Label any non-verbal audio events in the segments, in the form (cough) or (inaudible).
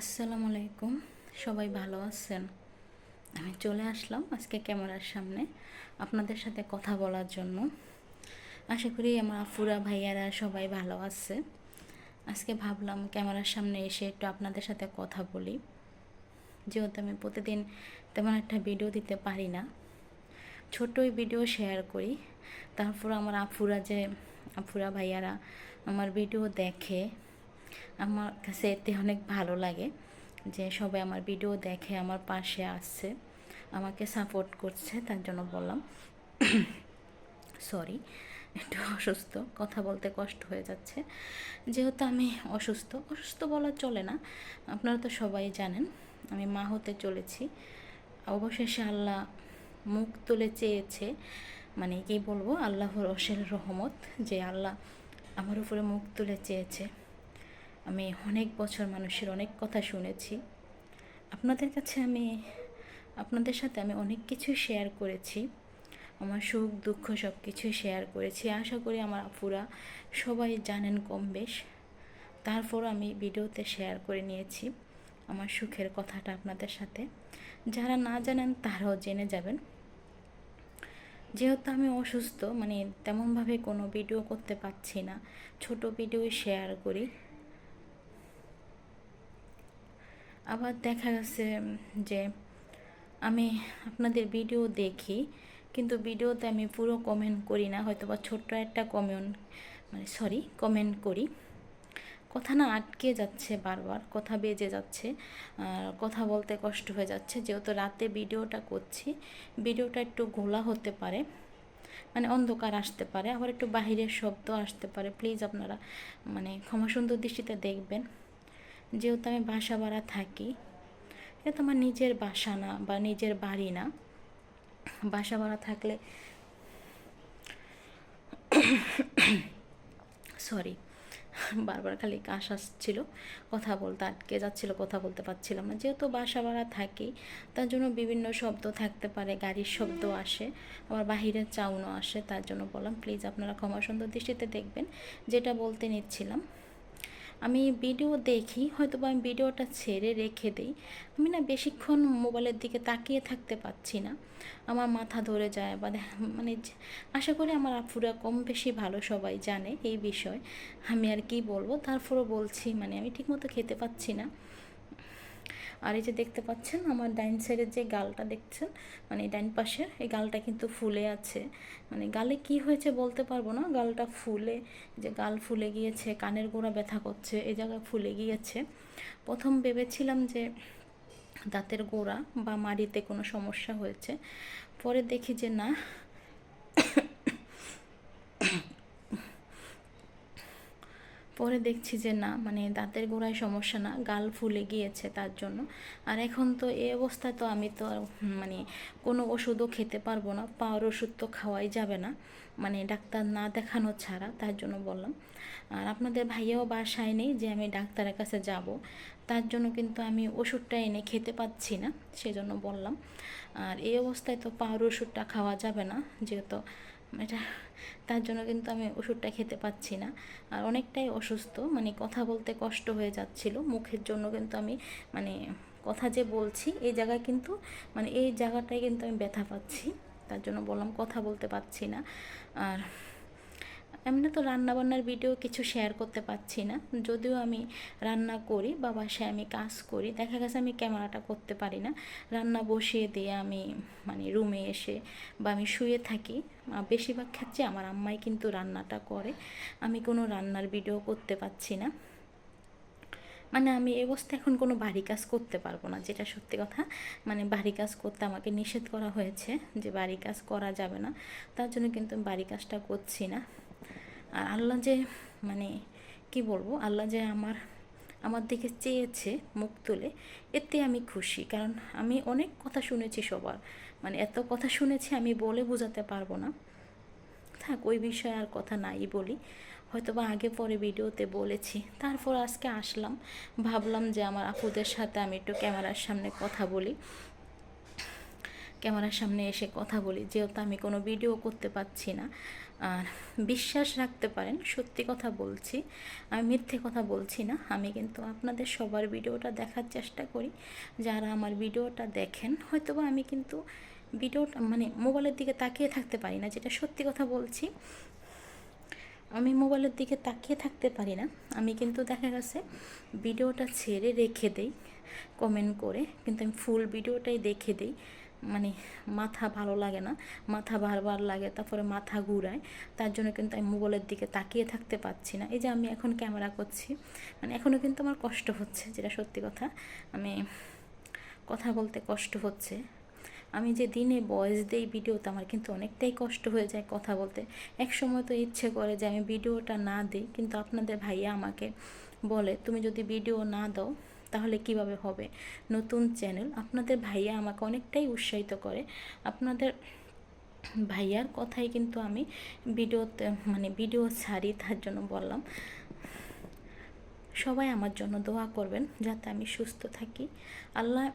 আসসালামু আলাইকুম। সবাই ভালো আছেন? আমি চলে আসলাম আজকে ক্যামেরার সামনে আপনাদের সাথে কথা বলার জন্য। আশা করি আমার আফুরা ভাইয়ারা সবাই ভালো আছে। আজকে ভাবলাম ক্যামেরার সামনে এসে একটু আপনাদের সাথে কথা বলি। যেহেতু আমি প্রতিদিন তেমন একটা ভিডিও দিতে পারি না। ছোটই ভিডিও শেয়ার করি। তারপর আমার আফুরা যে আফুরা ভাইয়ারা আমার ভিডিও দেখে আমার কাছে এতে অনেক ভালো লাগে যে সবাই আমার ভিডিও দেখে আমার পাশে আসছে, আমাকে সাপোর্ট করছে, তার জন্য বললাম। (coughs) সরি একটু অসুস্থ, কথা বলতে কষ্ট হয়ে যাচ্ছে। যেহেতু আমি অসুস্থ অসুস্থ বলা চলে না, আপনারা তো সবাই জানেন, আমি মা হতে চলেছি। অবশেষে আল্লাহ মুখ তুলে চেয়েছে মানে কি বলব, আল্লাহর অশের রহমত, যে আল্লাহ আমার উপরে মুখ তুলে চেয়েছে। আমি অনেক বছর মানুষের অনেক কথা শুনেছি। আপনাদের কাছে আমি, আপনাদের সাথে আমি অনেক কিছুই শেয়ার করেছি। আমার সুখ, দুঃখ সব কিছুই শেয়ার করেছি। আশা করি আমার আপুরা সবাই জানেন কম বেশ। তারপর আমি ভিডিওতে শেয়ার করে নিয়েছি আমার সুখের কথাটা আপনাদের সাথে। যারা না জানেন তারাও জেনে যাবেন। যেহেতু আমি অসুস্থ মানে তেমনভাবে কোনো ভিডিও করতে পারছি না। ছোট ভিডিও শেয়ার করি। আবার দেখা গেছে যে আমি আপনাদের ভিডিও দেখি, কিন্তু ভিডিওতে আমি পুরো কমেন্ট করি না হয়তো বা ছোট্ট একটা কমেন্ট মানে সরি কমেন্ট করি। কথা না আটকে যাচ্ছে বারবার, কথা বেজে যাচ্ছে, আর কথা বলতে কষ্ট হয়ে যাচ্ছে, যেহেতু রাতে ভিডিওটা করছি ভিডিওটা একটু গোলা হতে পারে মানে অন্ধকার আসতে পারে, আবার একটু বাহিরের শব্দ আসতে পারে প্লিজ আপনারা মানে ক্ষমা সুন্দর দৃষ্টিতে দেখবেন। যেহেতু আমি বাসা ভাড়া থাকি এটা তো আমার নিজের বাসা না বা নিজের বাড়ি না। বাসা ভাড়া থাকলে সরি, বারবার খালি কাশ আসছিল, কথা বলতে আটকে যাচ্ছিল, কথা বলতে পারছিলাম না। যেহেতু বাসা ভাড়া থাকি, তার জন্য বিভিন্ন শব্দ থাকতে পারে, গাড়ির শব্দ আসে, আবার বাহিরের চাউনও আসে, তার জন্য বললাম প্লিজ আপনারা ক্ষমা সুন্দর দৃষ্টিতে দেখবেন, যেটা বলতে নিচ্ছিলাম। আমি ভিডিও দেখি হয়তো বা আমি ভিডিওটা ছেড়ে রেখে দিই। আমি না বেশিক্ষণ মোবাইলের দিকে তাকিয়ে থাকতে পারছি না। আমার মাথা ধরে যায় বা মানে আশা করি আমার আফুরা কম বেশি ভালো সবাই জানে এই বিষয়। আমি আর কি বলব? তারপরও বলছি মানে আমি ঠিকমতো খেতে পাচ্ছি না। আর এই যে দেখতে পাচ্ছেন আমার ডাইন সাইডের যে গালটা দেখছেন মানে ডাইন পাশের, এই গালটা কিন্তু ফুলে আছে। মানে গালে কি হয়েছে বলতে পারব না, গালটা ফুলে যে গাল ফুলে গিয়েছে, কানের গোড়া ব্যথা করছে, এই জায়গায় ফুলে গিয়েছে। প্রথম ভেবেছিলাম যে দাঁতের গোড়া বা মাড়িতে কোনো সমস্যা হয়েছে, পরে দেখি যে না পরে দেখছি যে না মানে দাঁতের গোড়ায় সমস্যা না, গাল ফুলে গিয়েছে তার জন্য। আর এখন তো এই অবস্থায় তো আমি তো মানে কোনো ওষুধও খেতে পারব না, পাওয়ার ওষুধ তো খাওয়াই যাবে না মানে ডাক্তার না দেখানো ছাড়া, তার জন্য বললাম। আর আপনাদের ভাইয়াও বাসায় নেই যে আমি ডাক্তারের কাছে যাব, তার জন্য কিন্তু আমি ওষুধটা এনে খেতে পাচ্ছি না, সেজন্য বললাম। আর এই অবস্থায় তো পাওয়ার ওষুধটা খাওয়া যাবে না, যেহেতু এটা, তার জন্য কিন্তু আমি ওষুধটা খেতে পাচ্ছি না। আর অনেকটাই অসুস্থ মানে কথা বলতে কষ্ট হয়ে যাচ্ছিল। মুখের জন্য কিন্তু আমি মানে কথা যে বলছি, এই জায়গায় কিন্তু মানে এই জায়গাটায় কিন্তু আমি ব্যথা পাচ্ছি। তার জন্য বললাম, কথা বলতে পারছি না। আর এমনি তো রান্নাবান্নার ভিডিও কিছু শেয়ার করতে পারছি না। যদিও আমি রান্না করি বা বাসায় আমি কাজ করি, দেখা গেছে আমি ক্যামেরাটা করতে পারি না। রান্না বসিয়ে দিয়ে আমি মানে রুমে এসে বা আমি শুয়ে থাকি। বেশিরভাগ ক্ষেত্রে আমার আম্মাই কিন্তু রান্নাটা করে। আমি কোনো রান্নার ভিডিও করতে পারছি না। মানে আমি এই অবস্থায় এখন কোনো বাড়ি কাজ করতে পারব না, যেটা সত্যি কথা। মানে বাড়ি কাজ করতে আমাকে নিষেধ করা হয়েছে যে বাড়ি কাজ করা যাবে না। তার জন্য কিন্তু আমি বাড়ি কাজটা করছি না। আর আল্লাহ যে মানে কি বলব, আল্লাহ যে আমার আমার দিকে চেয়েছে মুখ তুলে, এতে আমি খুশি। কারণ আমি অনেক কথা শুনেছি সবার। মানে এত কথা শুনেছি আমি বলে বোঝাতে পারব না। থাক, ওই বিষয়ে আর কথা নাই বলি। হয়তো বা আগে পরে ভিডিওতে বলেছি। তারপর আজকে আসলাম। ভাবলাম যে আমার আপুদের সাথে আমি একটু ক্যামেরার সামনে কথা বলি। ক্যামেরার সামনে এসে কথা বলি, যেহেতু আমি কোনো ভিডিও করতে পারছি না। আর বিশ্বাস রাখতে পারেন, সত্যি কথা বলছি, আমি মিথ্যে কথা বলছি না। আমি কিন্তু আপনাদের সবার ভিডিওটা দেখার চেষ্টা করি। যারা আমার ভিডিওটা দেখেন, হয়তোবা আমি কিন্তু ভিডিওটা মানে মোবাইলের দিকে তাকিয়ে থাকতে পারি না, যেটা সত্যি কথা বলছি। আমি মোবাইলের দিকে তাকিয়ে থাকতে পারি না। আমি কিন্তু দেখা গেছে ভিডিওটা ছেড়ে রেখে দেই কমেন্ট করে। কিন্তু আমি ফুল ভিডিওটাই দেখে দিই। মানে মাথা ভালো লাগে না, মাথা বারবার লাগে, তারপরে মাথা ঘুরায়, তার জন্য কিন্তু আমি মোবাইলের দিকে তাকিয়ে থাকতে পারছি না। এই যে আমি এখন ক্যামেরা করছি মানে এখনও কিন্তু আমার কষ্ট হচ্ছে, যেটা সত্যি কথা। আমি কথা বলতে কষ্ট হচ্ছে। আমি যে দিনে বয়স দেই ভিডিওতে, আমার কিন্তু অনেকটাই কষ্ট হয়ে যায় কথা বলতে। এক সময় তো ইচ্ছে করে যে আমি ভিডিওটা না দিই, কিন্তু আপনাদের ভাইয়া আমাকে বলে, তুমি যদি ভিডিও না দাও তাহলে কীভাবে হবে? নতুন চ্যানেল আপনাদের ভাইয়া আমাকে অনেকটাই উৎসাহিত করে। আপনাদের ভাইয়ার কথাই কিন্তু আমি ভিডিওতে মানে ভিডিও ছাড়ি তার জন্য বললাম। সবাই আমার জন্য দোয়া করবেন যাতে আমি সুস্থ থাকি। আল্লাহ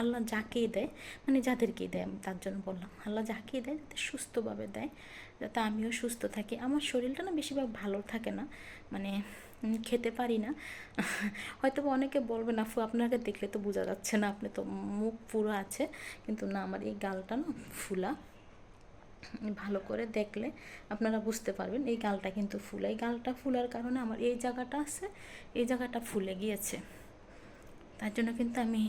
আল্লাহ যাকেই দেয় মানে যাদেরকেই দেয় তার জন্য বললাম। আল্লাহ যাকেই দেয় যাতে সুস্থভাবে দেয়, যাতে আমিও সুস্থ থাকি। আমার শরীরটা না বেশিরভাগ ভালো থাকে না। মানে খেতে পারি না। হয়তো অনেকে বলবেন, আফু, আপনাকে দেখলে তো বোঝা যাচ্ছে না, আপনি তো মুখ পুরো আছে। কিন্তু না, আমার এই গালটা না ফুলা। ভালো করে দেখলে আপনারা বুঝতে পারবেন, এই গালটা কিন্তু ফুলা। এই গালটা ফুলার কারণে আমার এই জায়গাটা আছে, এই জায়গাটা ফুলে গিয়েছে। তার জন্য কিন্তু আমি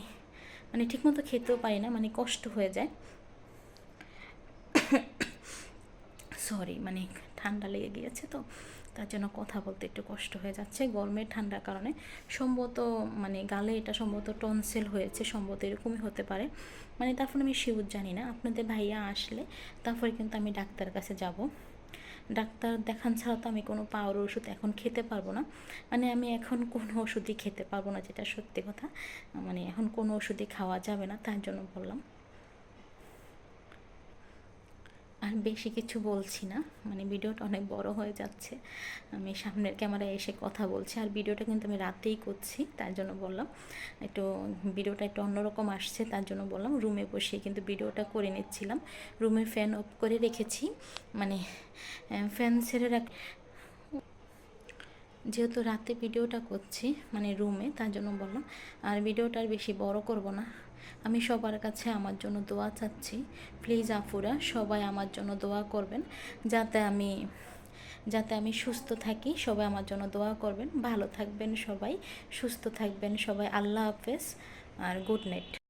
মানে ঠিকমতো খেতেও পারি না মানে কষ্ট হয়ে যায়। (coughs) সরি মানে ঠান্ডা লেগে গিয়েছে তো। তার জন্য কথা বলতে একটু কষ্ট হয়ে যাচ্ছে। গরমের ঠান্ডার কারণে সম্ভবত মানে গালে এটা সম্ভবত টনসেল হয়েছে, সম্ভবত এরকমই হতে পারে। মানে তারপর আমি শিউর জানি না। আপনাদের ভাইয়া আসলে তারপরে কিন্তু আমি ডাক্তার কাছে যাব। ডাক্তার দেখান ছাড়া তো আমি কোনো পাওয়ার ওষুধ এখন খেতে পারব না। মানে আমি এখন কোনো ওষুধই খেতে পারব না, যেটা সত্যি কথা। মানে এখন কোনো ওষুধই খাওয়া যাবে না, তার জন্য বললাম। আর বেশি কিছু বলছি না। মানে ভিডিওটা অনেক বড় হয়ে যাচ্ছে। আমি সামনের ক্যামেরায় এসে কথা বলছি। আর ভিডিওটা কিন্তু আমি রাতেই করছি, তার জন্য বললাম। একটু ভিডিওটা একটু অন্যরকম আসছে, তার জন্য বললাম রুমে বসে কিন্তু ভিডিওটা করে নিচ্ছিলাম। রুমে ফ্যান অফ করে রেখেছি। মানে ফ্যান ছেড়ে রাখ, যেহেতু রাতে ভিডিওটা করছি মানে রুমে, তার জন্য বললাম। আর ভিডিওটা আর বেশি বড় করব না। আমি সবার কাছে আমার জন্য দোয়া চাচ্ছি। প্লিজ আফুরা, সবাই আমার জন্য দোয়া করবেন। যাতে আমি যাতে আমি সুস্থ থাকি, সবাই আমার জন্য দোয়া করবেন। ভালো থাকবেন সবাই, সুস্থ থাকবেন সবাই। আল্লাহ হাফেজ, আর গুড নাইট।